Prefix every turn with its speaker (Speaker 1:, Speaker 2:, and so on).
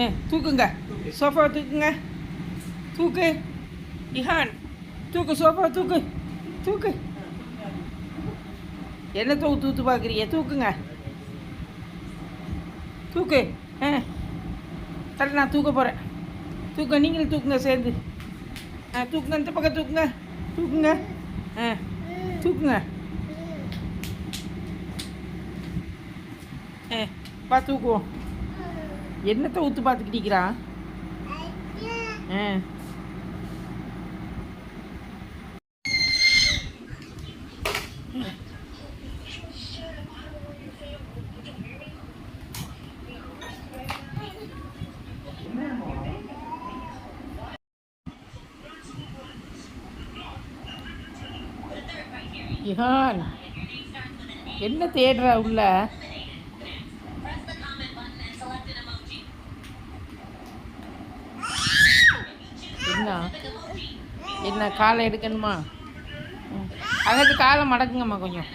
Speaker 1: ஆ தூக்குங்க. சோஃபா தூக்குங்க. தூக்கு. இஹான் தூக்கு சோஃபா தூக்கு. தூக்கு. என்ன தூக்கு தூத்து பார்க்குறீங்க? தூக்குங்க. தூக்கு. ஆ சரி நான் தூக்க போகிறேன் தூக்க நீங்களும் தூக்குங்க சேர்ந்து. ஆ தூக்குங்க இந்த பக்கம் தூக்குங்க. தூக்குங்க. ஆ தூக்குங்க. ஆ பா தூக்குவோம். என்னத்தை ஊத்து பார்த்துக்கிட்டீங்களா ஆ இஹான். என்ன தேடுறா உள்ள? என்ன காலை எடுக்கணுமா ம். காலை மடக்குங்கம்மா கொஞ்சம்